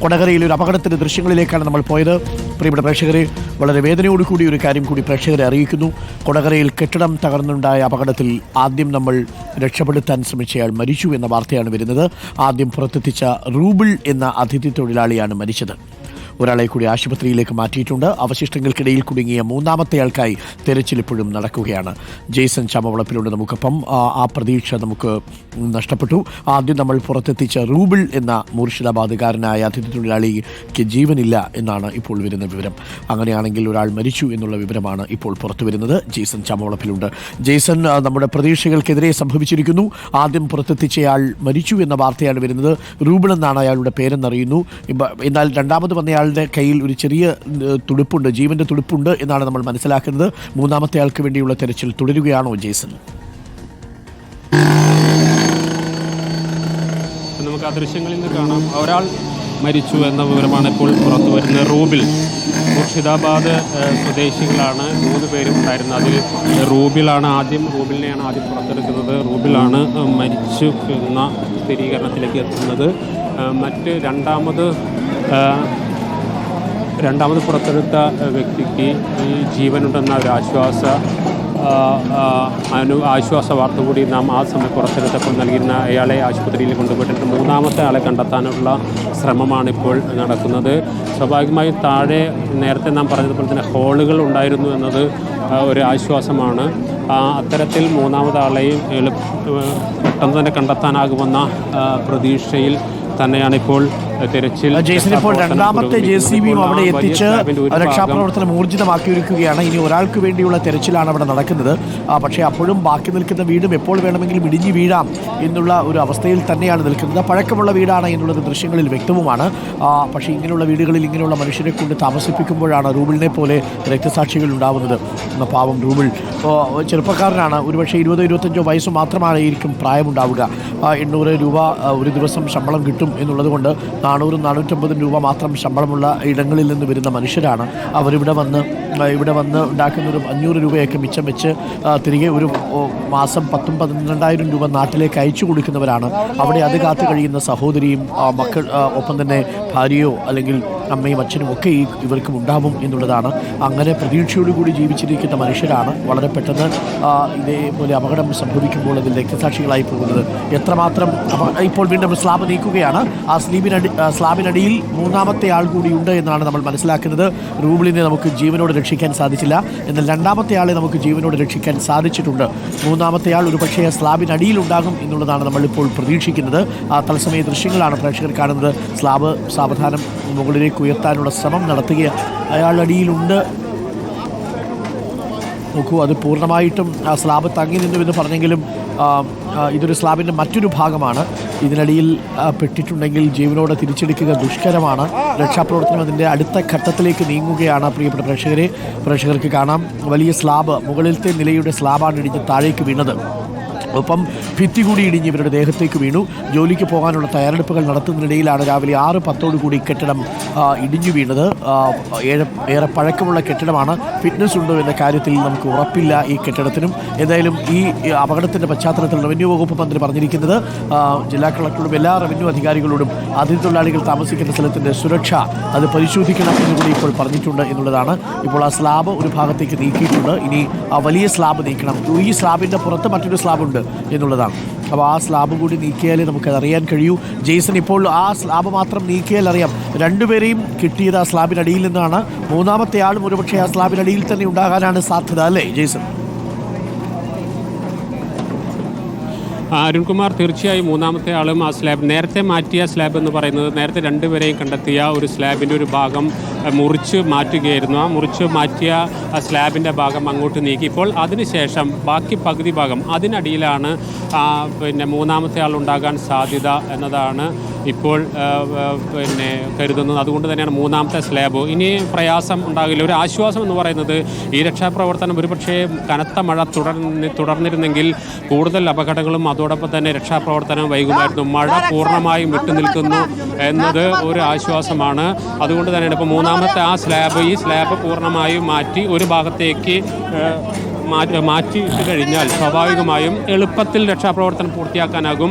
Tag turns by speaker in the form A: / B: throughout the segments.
A: കൊടകരയിലെ ഒരു അപകടത്തിന്റെ ദൃശ്യങ്ങളിലേക്കാണ് നമ്മൾ പോയത്. പ്രിയപ്പെട്ട പ്രേക്ഷകരെ വളരെ വേദനയോടുകൂടി ഒരു കാര്യം കൂടി പ്രേക്ഷകരെ അറിയിക്കുന്നു. കൊടകരയിൽ കെട്ടിടം തകർന്നുണ്ടായ അപകടത്തിൽ ആദ്യം നമ്മൾ രക്ഷപ്പെടുത്താൻ ശ്രമിച്ചയാൾ മരിച്ചു എന്ന വാർത്തയാണ് വരുന്നത്. ആദ്യം പുറത്തെത്തിച്ച റൂബിൾ എന്ന അതിഥി തൊഴിലാളിയാണ് മരിച്ചത്. ഒരാളെ കൂടി ആശുപത്രിയിലേക്ക് മാറ്റിയിട്ടുണ്ട്. അവശിഷ്ടങ്ങൾക്കിടയിൽ കുടുങ്ങിയ മൂന്നാമത്തെ ആൾക്കായി തെരച്ചിൽ ഇപ്പോഴും നടക്കുകയാണ്. ജെയ്സൺ ചമവളപ്പിലുണ്ട് നമുക്കൊപ്പം. ആ, പ്രതീക്ഷ നമുക്ക് നഷ്ടപ്പെട്ടു. ആദ്യം നമ്മൾ പുറത്തെത്തിച്ച റൂബിൾ എന്ന മുർഷിദാബാദുകാരനായ അതിഥി തൊഴിലാളിക്ക് ജീവനില്ല എന്നാണ് ഇപ്പോൾ വരുന്ന വിവരം. അങ്ങനെയാണെങ്കിൽ ഒരാൾ മരിച്ചു എന്നുള്ള വിവരമാണ് ഇപ്പോൾ പുറത്തു വരുന്നത്. ജെയ്സൺ ചമവളപ്പിലുണ്ട്. ജെയ്സൺ നമ്മുടെ പ്രതീക്ഷകൾക്കെതിരെ സംഭവിച്ചിരിക്കുന്നു. ആദ്യം പുറത്തെത്തിച്ചയാൾ മരിച്ചു എന്ന വാർത്തയാണ് വരുന്നത്. റൂബിൾ എന്നാണ് അയാളുടെ പേരെന്നറിയുന്നു. എന്നാൽ രണ്ടാമത് വന്നയാളുടെ കയ്യിൽ ഒരു ചെറിയ തുടുപ്പുണ്ട് ജീവന്റെ തുടുപ്പുണ്ട് എന്നാണ് നമ്മൾ മനസ്സിലാക്കുന്നത്. മൂന്നാമത്തെ ആൾക്ക് വേണ്ടിയുള്ള തെരച്ചിൽ തുടരുകയാണോ ജെയ്സൺ
B: നമുക്ക് ആ ദൃശ്യങ്ങളിൽ നിന്ന് കാണാം. ഒരാൾ മരിച്ചു എന്ന വിവരമാണ് ഇപ്പോൾ പുറത്തു വരുന്നത്. റൂബിൽ മുർഷിദാബാദ് സ്വദേശികളാണ് മൂന്ന് പേരും ഉണ്ടായിരുന്നത്. അതിൽ റൂബിലാണ് ആദ്യം റൂബിലിനെയാണ് ആദ്യം പുറത്തെടുക്കുന്നത്. റൂബിലാണ് മരിച്ചു എന്ന സ്ഥിരീകരണത്തിലേക്ക് എത്തുന്നത്. മറ്റ് രണ്ടാമത് രണ്ടാമത് പുറത്തെടുത്ത വ്യക്തിക്ക് ഈ ജീവനുണ്ടെന്ന ഒരു ആശ്വാസ അനു ആശ്വാസ വാർത്ത കൂടി നാം ആ സമയം പുറത്തെടുത്തപ്പോൾ നൽകിയിരുന്ന അയാളെ ആശുപത്രിയിൽ കൊണ്ടുപോയിട്ടുണ്ട്. മൂന്നാമത്തെ ആളെ കണ്ടെത്താനുള്ള ശ്രമമാണിപ്പോൾ നടക്കുന്നത്. സ്വാഭാവികമായും താഴെ നേരത്തെ നാം പറഞ്ഞതുപോലെ തന്നെ ഹോളുകൾ ഉണ്ടായിരുന്നു എന്നത് ഒരു ആശ്വാസമാണ്. അത്തരത്തിൽ മൂന്നാമതാളെയും എളുപ്പ പെട്ടെന്ന് തന്നെ കണ്ടെത്താനാകുമെന്ന പ്രതീക്ഷയിൽ തന്നെയാണ്
A: ജെയ്സൺ ഇപ്പോൾ രണ്ടാമത്തെ ജെ സി ബിയും അവിടെ എത്തിച്ച് രക്ഷാപ്രവർത്തനം ഊർജിതമാക്കിയിരിക്കുകയാണ്. ഇനി ഒരാൾക്ക് വേണ്ടിയുള്ള തെരച്ചിലാണ് അവിടെ നടക്കുന്നത്. പക്ഷേ അപ്പോഴും ബാക്കി നിൽക്കുന്ന വീടും എപ്പോൾ വേണമെങ്കിലും ഇടിഞ്ഞു വീഴാം എന്നുള്ള ഒരു അവസ്ഥയിൽ തന്നെയാണ് നിൽക്കുന്നത്. പഴക്കമുള്ള വീടാണ് എന്നുള്ളത് ദൃശ്യങ്ങളിൽ വ്യക്തവുമാണ്. പക്ഷേ ഇങ്ങനെയുള്ള വീടുകളിൽ ഇങ്ങനെയുള്ള മനുഷ്യരെ കൊണ്ട് താമസിപ്പിക്കുമ്പോഴാണ് റൂബിളിനെ പോലെ രക്തസാക്ഷികൾ ഉണ്ടാവുന്നത്. എന്ന പാവം റൂബിൾ ചെറുപ്പക്കാരനാണ്. ഒരുപക്ഷെ ഇരുപതോ ഇരുപത്തഞ്ചോ വയസ്സ് മാത്രമായിരിക്കും പ്രായമുണ്ടാവുക. എണ്ണൂറ് രൂപ ഒരു ദിവസം ശമ്പളം കിട്ടും എന്നുള്ളത് കൊണ്ട് നാനൂറും നാനൂറ്റമ്പതും രൂപ മാത്രം ശമ്പളമുള്ള ഇടങ്ങളിൽ നിന്ന് വരുന്ന മനുഷ്യരാണ്. അവരിവിടെ വന്ന് ഇവിടെ വന്ന് ഉണ്ടാക്കുന്ന ഒരു അഞ്ഞൂറ് രൂപയൊക്കെ മിച്ചം വെച്ച് തിരികെ ഒരു മാസം പത്തും പന്ത്രണ്ടായിരം രൂപ നാട്ടിലേക്ക് അയച്ചു കൊടുക്കുന്നവരാണ്. അവിടെ അത് കാത്തു കഴിയുന്ന സഹോദരിയും മക്കൾ ഒപ്പം തന്നെ ഭാര്യയോ അല്ലെങ്കിൽ അമ്മയും അച്ഛനും ഒക്കെ ഈ ഇവർക്കും ഉണ്ടാവും എന്നുള്ളതാണ്. അങ്ങനെ പ്രതീക്ഷയോടുകൂടി ജീവിച്ചിരിക്കുന്ന മനുഷ്യരാണ് വളരെ പെട്ടെന്ന് ഇതേപോലെ അപകടം സംഭവിക്കുമ്പോൾ അതിൽ രക്തസാക്ഷികളായി പോകുന്നത്. എത്രമാത്രം ഇപ്പോൾ വീണ്ടും സ്ലാബ് നീക്കുകയാണ്. ആ സ്ലീബിനടി സ്ലാബിനടിയിൽ മൂന്നാമത്തെ ആൾ കൂടിയുണ്ട് എന്നാണ് നമ്മൾ മനസ്സിലാക്കുന്നത്. റൂബിളിനെ നമുക്ക് ജീവനോട് രക്ഷിക്കാൻ സാധിച്ചില്ല. എന്നാൽ രണ്ടാമത്തെ ആളെ നമുക്ക് ജീവനോട് രക്ഷിക്കാൻ സാധിച്ചിട്ടുണ്ട്. മൂന്നാമത്തെ ആൾ ഒരുപക്ഷേ സ്ലാബിനടിയിൽ ഉണ്ടാകും എന്നുള്ളതാണ് നമ്മളിപ്പോൾ പ്രതീക്ഷിക്കുന്നത്. ആ തത്സമയ ദൃശ്യങ്ങളാണ് പ്രേക്ഷകർ കാണുന്നത്. സ്ലാബ് സാവധാനം മുകളിലേക്ക് ഉയർത്താനുള്ള ശ്രമം നടത്തുക അയാൾ അടിയിലുണ്ട്. നോക്കൂ അത് പൂർണമായിട്ടും ആ സ്ലാബ് തങ്ങി നിന്നു എന്ന് പറഞ്ഞെങ്കിലും ഇതൊരു സ്ലാബിന്റെ മറ്റൊരു ഭാഗമാണ്. ഇതിനടിയിൽ പെട്ടിട്ടുണ്ടെങ്കിൽ ജീവനോടെ തിരിച്ചെടുക്കുക ദുഷ്കരമാണ്. രക്ഷാപ്രവർത്തനം അതിന്റെ അടുത്ത ഘട്ടത്തിലേക്ക് നീങ്ങുകയാണ് പ്രിയപ്പെട്ട പ്രേക്ഷകരെ. പ്രേക്ഷകർക്ക് കാണാം വലിയ സ്ലാബ് മുകളിലത്തെ നിലയുടെ സ്ലാബാണ് ഇടിഞ്ഞ് താഴേക്ക് വീണത്. ഒപ്പം ഭിത്തി കൂടി ഇടിഞ്ഞ് ഇവരുടെ ദേഹത്തേക്ക് വീണു. ജോലിക്ക് പോകാനുള്ള തയ്യാറെടുപ്പുകൾ നടത്തുന്നതിനിടയിലാണ് രാവിലെ ആറ് പത്തോടുകൂടി കെട്ടിടം ഇടിഞ്ഞു വീണത്. ഏഴ് ഏറെ പഴക്കമുള്ള കെട്ടിടമാണ്. ഫിറ്റ്നസ് ഉണ്ടോ എന്ന കാര്യത്തിൽ നമുക്ക് ഉറപ്പില്ല ഈ കെട്ടിടത്തിനും. എന്തായാലും ഈ അപകടത്തിന്റെ പശ്ചാത്തലത്തിൽ റവന്യൂ വകുപ്പ് മന്ത്രി പറഞ്ഞിരിക്കുന്നത്. ജില്ലാ കളക്ടറോടും എല്ലാ റവന്യൂ അധികാരികളോടും അതിഥി തൊഴിലാളികൾ താമസിക്കുന്ന സ്ഥലത്തിന്റെ സുരക്ഷ അത് പരിശോധിക്കണം എന്ന് കൂടി ഇപ്പോൾ പറഞ്ഞിട്ടുണ്ട് എന്നുള്ളതാണ്. ഇപ്പോൾ ആ സ്ലാബ് ഒരു ഭാഗത്തേക്ക് നീക്കിയിട്ടുണ്ട്. ഇനി ആ വലിയ സ്ലാബ് നീക്കണം. ഈ സ്ലാബിന്റെ പുറത്ത് മറ്റൊരു സ്ലാബുണ്ട്. എന്നുള്ളതാണ്. അപ്പോൾ ആ സ്ലാബ് കൂടി നീക്കിയാലേ നമുക്കത് അറിയാൻ കഴിയൂ. ജെയ്സൺ ഇപ്പോൾ ആ സ്ലാബ് മാത്രം നീക്കിയാൽ അറിയാം. രണ്ടുപേരെയും കിട്ടിയത് ആ സ്ലാബിനടിയിൽ നിന്നാണ്. മൂന്നാമത്തെ ആളും ഒരുപക്ഷെ ആ സ്ലാബിനടിയിൽ തന്നെ ഉണ്ടാകാനാണ് സാധ്യത അല്ലേ ജെയ്സൺ?
B: അരുൺകുമാർ തീർച്ചയായും മൂന്നാമത്തെ ആളും ആ സ്ലാബ് നേരത്തെ മാറ്റിയ സ്ലാബ് എന്ന് പറയുന്നത് നേരത്തെ രണ്ടുപേരെയും കണ്ടെത്തിയ ഒരു സ്ലാബിന്റെ ഒരു ഭാഗം മുറിച്ച് മാറ്റുകയായിരുന്നു. ആ മുറിച്ച് മാറ്റിയ ആ സ്ലാബിന്റെ ഭാഗം അങ്ങോട്ട് നീക്കി. ഇപ്പോൾ അതിനുശേഷം ബാക്കി പകുതി ഭാഗം അതിനടിയിലാണ് പിന്നെ മൂന്നാമത്തെ ആൾ ഉണ്ടാകാൻ സാധ്യത എന്നതാണ് ഇപ്പോൾ പിന്നെ കരുതുന്നത്. അതുകൊണ്ട് തന്നെയാണ് മൂന്നാമത്തെ സ്ലാബ്. ഇനി പ്രയാസം ഉണ്ടാകില്ല. ഒരു ആശ്വാസം എന്ന് പറയുന്നത് ഈ രക്ഷാപ്രവർത്തനം ഒരുപക്ഷേ കനത്ത മഴ തുടർന്ന് തുടർന്നിരുന്നെങ്കിൽ കൂടുതൽ അപകടങ്ങളും അതോടൊപ്പം തന്നെ രക്ഷാപ്രവർത്തനം വൈകുമായിരുന്നു. മഴ പൂർണമായും വിട്ടുനിൽക്കുന്നു എന്നത് ഒരു ആശ്വാസമാണ്. അതുകൊണ്ട് തന്നെയാണ് ഇപ്പോൾ മൂന്നാമത്തെ ആ സ്ലാബ്. ഈ സ്ലാബ് പൂർണമായും മാറ്റി ഒരു ഭാഗത്തേക്ക് മാറ്റി മാറ്റിയിട്ട് കഴിഞ്ഞാൽ സ്വാഭാവികമായും എളുപ്പത്തിൽ രക്ഷാപ്രവർത്തനം പൂർത്തിയാക്കാനാകും.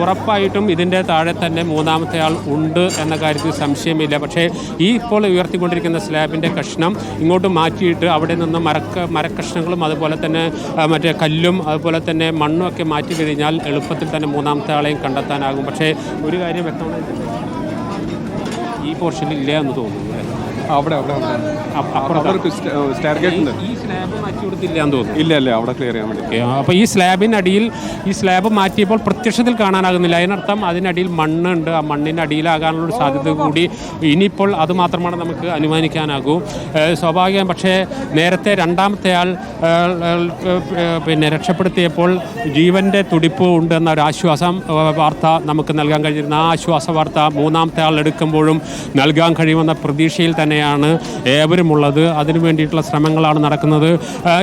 B: ഉറപ്പായിട്ടും ഇതിന്റെ താഴെ തന്നെ മൂന്നാമത്തെ ആൾ ഉണ്ട് എന്ന കാര്യത്തിൽ സംശയമില്ല. പക്ഷേ ഈ ഇപ്പോൾ ഉയർത്തിക്കൊണ്ടിരിക്കുന്ന സ്ലാബിന്റെ കഷ്ണം ഇങ്ങോട്ട് മാറ്റിയിട്ട് അവിടെ നിന്ന് മരക്ക മരക്കഷ്ണങ്ങളും അതുപോലെ തന്നെ മറ്റേ കല്ലും അതുപോലെ തന്നെ മണ്ണും ഒക്കെ മാറ്റി കഴിഞ്ഞാൽ എളുപ്പത്തിൽ തന്നെ മൂന്നാമത്തെ ആളെയും കണ്ടെത്താനാകും. പക്ഷേ ഒരു കാര്യം വ്യക്തമായി ഈ പോർഷനിൽ ഇല്ല എന്ന് തോന്നുന്നു?
C: അവിടെ അവിടെ അവിടെ.
B: അപ്പ- അപ്പുറത്ത്.
C: സ്റ്റെയർ ഗേറ്റ് ഉണ്ട്?
B: ഈ സ്ലാബ് മാറ്റി കൊടുത്തില്ല എന്ന് തോന്നുന്നു.
C: ഇല്ല ഇല്ല അവിടെ ക്ലിയർ ചെയ്യാൻ വേണ്ടി.
B: അപ്പോൾ ഈ സ്ലാബിനടിയിൽ ഈ സ്ലാബ് മാറ്റിയപ്പോൾ പ്രത്യക്ഷത്തിൽ കാണാനാകുന്നില്ല. അതിനർത്ഥം അതിനടിയിൽ മണ്ണുണ്ട് ആ മണ്ണിന്റെ അടിയിലാകാനുള്ള ഒരു സാധ്യത കൂടി ഇനിയിപ്പോൾ അത് മാത്രമാണ് നമുക്ക് അനുമാനിക്കാനാകൂ. സ്വാഭാവികം. പക്ഷേ നേരത്തെ രണ്ടാമത്തെ ആൾ പിന്നെ രക്ഷപ്പെടുത്തിയപ്പോൾ ജീവന്റെ തുടിപ്പ് ഉണ്ട് എന്ന ഒരു ആശ്വാസം വാർത്ത നമുക്ക് നൽകാൻ കഴിഞ്ഞിരുന്ന. ആ ആശ്വാസ വാർത്ത മൂന്നാമത്തെ ആൾ എടുക്കുമ്പോഴും നൽകാൻ കഴിയുമെന്ന പ്രതീക്ഷയിൽ തന്നെയാണ് ഏവരുമുള്ളത്. അതിനു വേണ്ടിയിട്ടുള്ള ശ്രമങ്ങളാണ് നടക്കുന്നത്.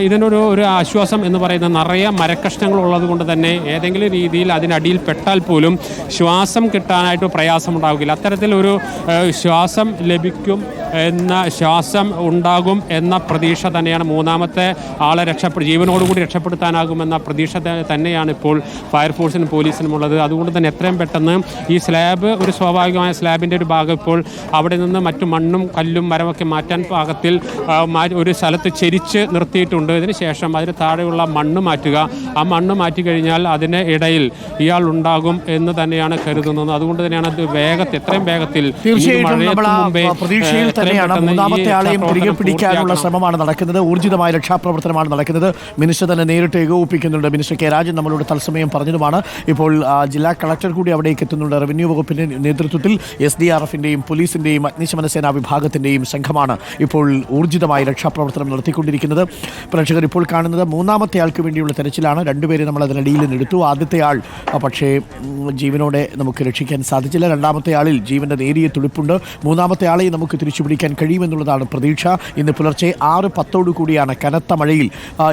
B: ഇതിനൊരു ഒരു ആശ്വാസം എന്ന് പറയുന്ന നിറയെ മരക്കഷ്ണങ്ങൾ ഉള്ളത് കൊണ്ട് തന്നെ ഏതെങ്കിലും രീതിയിൽ അതിനടിയിൽ പെട്ടാൽ പോലും ശ്വാസം കിട്ടാനായിട്ട് പ്രയാസമുണ്ടാകില്ല അത്തരത്തിലൊരു ശ്വാസം ലഭിക്കും എന്ന ശ്വാസം ഉണ്ടാകും എന്ന പ്രതീക്ഷ തന്നെയാണ് മൂന്നാമത്തെ ആളെ രക്ഷപ്പെടു ജീവനോടുകൂടി രക്ഷപ്പെടുത്താനാകുമെന്ന പ്രതീക്ഷ തന്നെയാണ് ഇപ്പോൾ ഫയർഫോഴ്സിനും പോലീസിനും ഉള്ളത്. അതുകൊണ്ട് തന്നെ എത്രയും പെട്ടെന്ന് ഈ സ്ലാബ് ഒരു സ്വാഭാവികമായ സ്ലാബിന്റെ ഒരു ഭാഗം ഇപ്പോൾ അവിടെ നിന്ന് മറ്റു മണ്ണും കല്ലും മരമൊക്കെ മാറ്റാൻ പാകത്തിൽ ഒരു സ്ഥലത്ത് ചെരിച്ച് നിർത്തിയിട്ടുണ്ട്. ഇതിന് ശേഷം അതിന് താഴെയുള്ള മണ്ണ് മാറ്റുക. ആ മണ്ണ് മാറ്റി കഴിഞ്ഞാൽ അതിന് ഇടയിൽ ഇയാൾ ഉണ്ടാകും എന്ന് തന്നെയാണ് കരുതുന്നത്. അതുകൊണ്ട് തന്നെയാണ് അത് വേഗത്തിൽ എത്രയും വേഗത്തിൽ
A: പ്രതീക്ഷയിൽ തന്നെയാണ് മൂന്നാമത്തെ ആളെയും തിരികെ പിടിക്കാനുള്ള ശ്രമമാണ് നടക്കുന്നത്. ഊർജിതമായ രക്ഷാപ്രവർത്തനമാണ് നടക്കുന്നത്. മിനിസ്റ്റർ തന്നെ നേരിട്ട് ഏകോപിപ്പിക്കുന്നുണ്ട്. മിനിസ്റ്റർ കെ രാജൻ നമ്മളോട് തത്സമയം പറഞ്ഞതുമാണ്. ഇപ്പോൾ ജില്ലാ കളക്ടർ കൂടി അവിടേക്ക് എത്തുന്നുണ്ട്. റവന്യൂ വകുപ്പിന്റെ നേതൃത്വത്തിൽ എസ് ഡി ആർ എഫിന്റെയും പോലീസിന്റെയും അഗ്നിശമന സേനാ വിഭാഗത്തിന്റെയും സംഘമാണ് ഇപ്പോൾ ഊർജിതമായി രക്ഷാപ്രവർത്തനം നടത്തിക്കൊണ്ടിരിക്കുന്നത്. പ്രേക്ഷകർ ഇപ്പോൾ കാണുന്നത് മൂന്നാമത്തെ ആൾക്ക് വേണ്ടിയുള്ള തെരച്ചിലാണ്. രണ്ടുപേരെ നമ്മൾ അതിനിടയിൽ നിന്നെടുത്തു ആദ്യത്തെ ആൾ പക്ഷേ ജീവനോടെ നമുക്ക് രക്ഷിക്കാൻ സാധിച്ചില്ല. രണ്ടാമത്തെ ആളിൽ ജീവന്റെ നേരിയ തുടിപ്പുണ്ട്. മൂന്നാമത്തെ ആളെ നമുക്ക് തിരിച്ചു പിടിക്കാൻ കഴിയുമെന്നുള്ളതാണ് പ്രതീക്ഷ. ഇന്ന് പുലർച്ചെ ആറ് പത്തോടു കൂടിയാണ് കനത്ത മഴയിൽ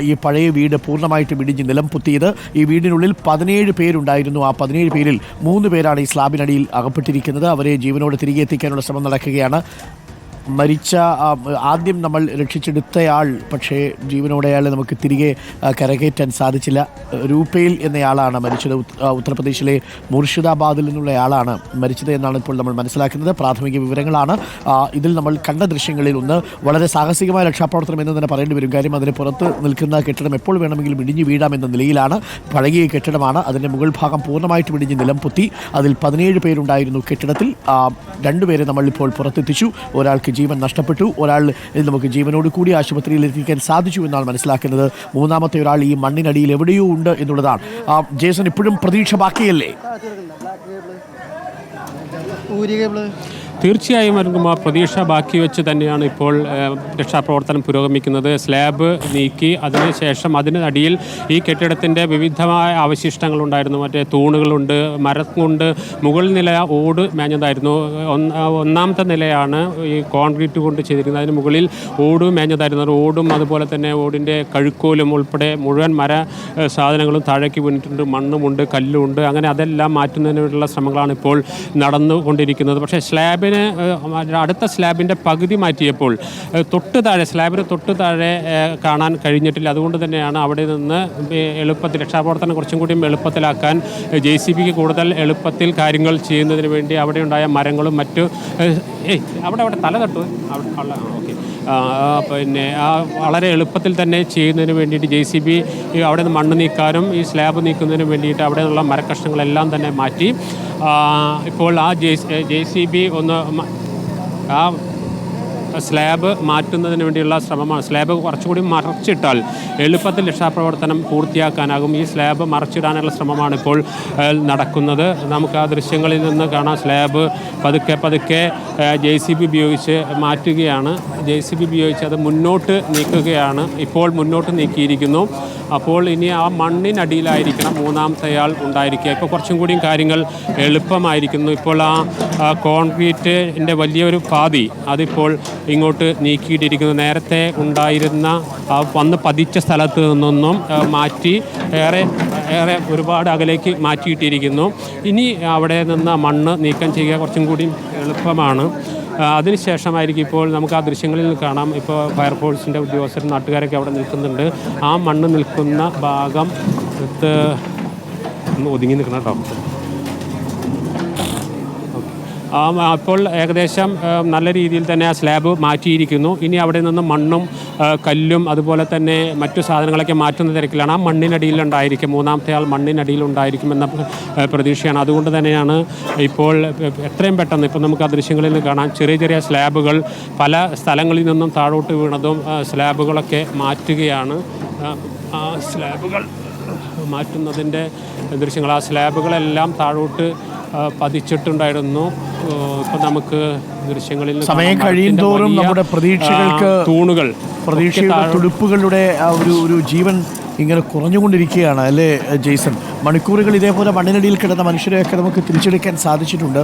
A: ഈ പഴയ വീട് പൂർണമായിട്ടും ഇടിഞ്ഞ് നിലം പൊത്തിയത് ഈ വീടിനുള്ളിൽ പതിനേഴ് പേരുണ്ടായിരുന്നു. ആ പതിനേഴ് പേരിൽ മൂന്ന് പേരാണ് ഈ സ്ലാബിനടിയിൽ അകപ്പെട്ടിരിക്കുന്നത്. അവരെ ജീവനോട് തിരികെ എത്തിക്കാനുള്ള ശ്രമം നടക്കുകയാണ്. മരിച്ച ആദ്യം നമ്മൾ രക്ഷിച്ചെടുത്തയാൾ പക്ഷേ ജീവനോടെ അയാളെ നമുക്ക് തിരികെ കരകയറ്റാൻ സാധിച്ചില്ല. രൂപയിൽ എന്നയാളാണ് മരിച്ചത്. ഉത്തർപ്രദേശിലെ മുർഷിദാബാദിൽ നിന്നുള്ളയാളാണ് മരിച്ചത് എന്നാണ് ഇപ്പോൾ നമ്മൾ മനസ്സിലാക്കുന്നത്. പ്രാഥമിക വിവരങ്ങളാണ്. ഇതിൽ നമ്മൾ കണ്ട ദൃശ്യങ്ങളിൽ ഒന്ന് വളരെ സാഹസികമായ രക്ഷാപ്രവർത്തനം എന്ന് തന്നെ പറയേണ്ടി വരും. കാര്യം അതിന് പുറത്ത് നിൽക്കുന്ന കെട്ടിടം എപ്പോൾ വേണമെങ്കിലും ഇടിഞ്ഞു വീഴാം എന്ന നിലയിലാണ്. പഴകിയ കെട്ടിടമാണ്. അതിന്റെ മുകൾ ഭാഗം പൂർണമായിട്ട് ഇടിഞ്ഞ് നിലം പൊത്തി. അതിൽ പതിനേഴ് പേരുണ്ടായിരുന്നു കെട്ടിടത്തിൽ. രണ്ടുപേരെ നമ്മളിപ്പോൾ പുറത്തെത്തിച്ചു. ഒരാൾക്ക് ജീവൻ നഷ്ടപ്പെട്ടു. ഒരാൾ നമുക്ക് ജീവനോട് കൂടി ആശുപത്രിയിൽ എത്തിക്കാൻ സാധിച്ചു എന്നാണ് മനസ്സിലാക്കുന്നത്. മൂന്നാമത്തെ ഒരാൾ ഈ മണ്ണിനടിയിൽ എവിടെയോ ഉണ്ട് എന്നുള്ളതാണ്. ജേസൺ ഇപ്പോഴും പ്രതീക്ഷ ബാക്കിയല്ലേ?
B: തീർച്ചയായും അരുൺകുമാർ പ്രതീക്ഷ ബാക്കി വെച്ച് തന്നെയാണ് ഇപ്പോൾ രക്ഷാപ്രവർത്തനം പുരോഗമിക്കുന്നത്. സ്ലാബ് നീക്കി അതിനുശേഷം അതിനടിയിൽ ഈ കെട്ടിടത്തിന്റെ വിവിധമായ അവശിഷ്ടങ്ങളുണ്ടായിരുന്നു. മറ്റേ തൂണുകളുണ്ട് മരം കൊണ്ട് മുകൾ നില ഓട് മേഞ്ഞതായിരുന്നു. ഒന്നാമത്തെ നിലയാണ് ഈ കോൺക്രീറ്റ് കൊണ്ട് ചെയ്തിരിക്കുന്നത്. അതിന് മുകളിൽ ഓട് മേഞ്ഞതായിരുന്നു. ഓടും അതുപോലെ തന്നെ ഓടിന്റെ കഴുക്കോലും ഉൾപ്പെടെ മുഴുവൻ മര സാധനങ്ങളും താഴേക്ക് വീണിട്ടുണ്ട്. മണ്ണുമുണ്ട് കല്ലുമുണ്ട്. അങ്ങനെ അതെല്ലാം മാറ്റുന്നതിനുള്ള ശ്രമങ്ങളാണ് ഇപ്പോൾ നടന്നുകൊണ്ടിരിക്കുന്നത്. പക്ഷേ സ്ലാബിന് അടുത്ത സ്ലാബിന്റെ പകുതി മാറ്റിയപ്പോൾ തൊട്ട് താഴെ സ്ലാബിന് തൊട്ട് താഴെ കാണാൻ കഴിഞ്ഞിട്ടില്ല. അതുകൊണ്ട് തന്നെയാണ് അവിടെ നിന്ന് എളുപ്പത്തിൽ രക്ഷാപ്രവർത്തനം കുറച്ചും കൂടിയും എളുപ്പത്തിലാക്കാൻ ജെ സി ബിക്ക് കൂടുതൽ എളുപ്പത്തിൽ കാര്യങ്ങൾ ചെയ്യുന്നതിന് വേണ്ടി അവിടെ ഉണ്ടായ മരങ്ങളും മറ്റു ഏയ് അവിടെ അവിടെ തല തട്ടു. അവിടെ ഓക്കെ. പിന്നെ ആ വളരെ എളുപ്പത്തിൽ തന്നെ ചെയ്യുന്നതിന് വേണ്ടിയിട്ട് ജെ സി ബി അവിടെ നിന്ന് മണ്ണ് നീക്കാനും ഈ സ്ലാബ് നീക്കുന്നതിന് വേണ്ടിയിട്ട് അവിടെ നിന്നുള്ള മരക്കഷ്ണങ്ങളെല്ലാം തന്നെ മാറ്റി. ഇപ്പോൾ ആ ജെ ജെ സി ബി ഒന്ന് മ- ആ സ്ലാബ് മാറ്റുന്നതിന് വേണ്ടിയുള്ള ശ്രമമാണ്. സ്ലാബ് കുറച്ചുകൂടി മറച്ചിട്ടാൽ എളുപ്പത്തിൽ രക്ഷാപ്രവർത്തനം പൂർത്തിയാക്കാനാകും. ഈ സ്ലാബ് മറച്ചിടാനുള്ള ശ്രമമാണ് ഇപ്പോൾ നടക്കുന്നത്. നമുക്ക് ആ ദൃശ്യങ്ങളിൽ നിന്ന് കാണാം. സ്ലാബ് പതുക്കെ പതുക്കെ ജെ സി ബി ഉപയോഗിച്ച് മാറ്റുകയാണ്. ജെ സി ബി ഉപയോഗിച്ച് അത് മുന്നോട്ട് നീക്കുകയാണ്. ഇപ്പോൾ മുന്നോട്ട് നീക്കിയിരിക്കുന്നു. അപ്പോൾ ഇനി ആ മണ്ണിനടിയിലായിരിക്കണം മൂന്നാമത്തെയാൾ ഉണ്ടായിരിക്കുക. ഇപ്പോൾ കുറച്ചും കൂടിയും കാര്യങ്ങൾ എളുപ്പമായിരിക്കുന്നു. ഇപ്പോൾ ആ കോൺക്രീറ്റിന്റെ വലിയൊരു പാതി അതിപ്പോൾ ഇങ്ങോട്ട് നീക്കിയിട്ടിരിക്കുന്നത് നേരത്തെ ഉണ്ടായിരുന്ന വന്ന് പതിച്ച സ്ഥലത്ത് നിന്നൊന്നും മാറ്റി ഏറെ ഏറെ ഒരുപാട് അകലേക്ക് മാറ്റിയിട്ടിരിക്കുന്നു. ഇനി അവിടെ നിന്ന് മണ്ണ് നീക്കം ചെയ്യുക കുറച്ചും കൂടി എളുപ്പമാണ്. അതിനുശേഷമായിരിക്കും ഇപ്പോൾ നമുക്ക് ആ ദൃശ്യങ്ങളിൽ കാണാം. ഇപ്പോൾ ഫയർഫോഴ്സിന്റെ ഉദ്യോഗസ്ഥർ നാട്ടുകാരൊക്കെ അവിടെ നിൽക്കുന്നുണ്ട്. ആ മണ്ണ് നിൽക്കുന്ന ഭാഗം ഒതുങ്ങി നിൽക്കണം കേട്ടോ. അപ്പോൾ ഏകദേശം നല്ല രീതിയിൽ തന്നെ ആ സ്ലാബ് മാറ്റിയിരിക്കുന്നു. ഇനി അവിടെ നിന്ന് മണ്ണും കല്ലും അതുപോലെ തന്നെ മറ്റു സാധനങ്ങളൊക്കെ മാറ്റുന്ന തിരക്കിലാണ്. ആ മണ്ണിനടിയിലുണ്ടായിരിക്കും. മൂന്നാമത്തെ ആൾ മണ്ണിനടിയിലുണ്ടായിരിക്കുമെന്ന പ്രതീക്ഷയാണ്. അതുകൊണ്ട് തന്നെയാണ് ഇപ്പോൾ എത്രയും പെട്ടെന്ന് ഇപ്പോൾ നമുക്ക് ആ ദൃശ്യങ്ങളിൽ നിന്ന് കാണാം. ചെറിയ ചെറിയ സ്ലാബുകൾ പല സ്ഥലങ്ങളിൽ നിന്നും താഴോട്ട് വീണതും സ്ലാബുകളൊക്കെ മാറ്റുകയാണ്. ആ, സ്ലാബുകൾ മാറ്റുന്നതിന്റെ ദൃശ്യങ്ങൾ ആ സ്ലാബുകളെല്ലാം താഴോട്ട് പതിച്ചിട്ടുണ്ടായിരുന്നു. ഇപ്പം നമുക്ക് ദൃശ്യങ്ങളിൽ
A: സമയം
B: കഴിയുന്തോറും
A: കഴിയും തോറും നമ്മുടെ പ്രതീക്ഷകൾക്ക്
B: തൂണുകൾ.
A: പ്രതീക്ഷയുടെ തുടുപ്പുകളുടെ ഒരു ഒരു ജീവൻ ഇങ്ങനെ കുറഞ്ഞുകൊണ്ടിരിക്കുകയാണ് അല്ലേ ജെയ്സൺ? മണിക്കൂറുകൾ ഇതേപോലെ മണ്ണിനടിയിൽ കിടന്ന മനുഷ്യരെയൊക്കെ നമുക്ക് തിരിച്ചെടുക്കാൻ സാധിച്ചിട്ടുണ്ട്.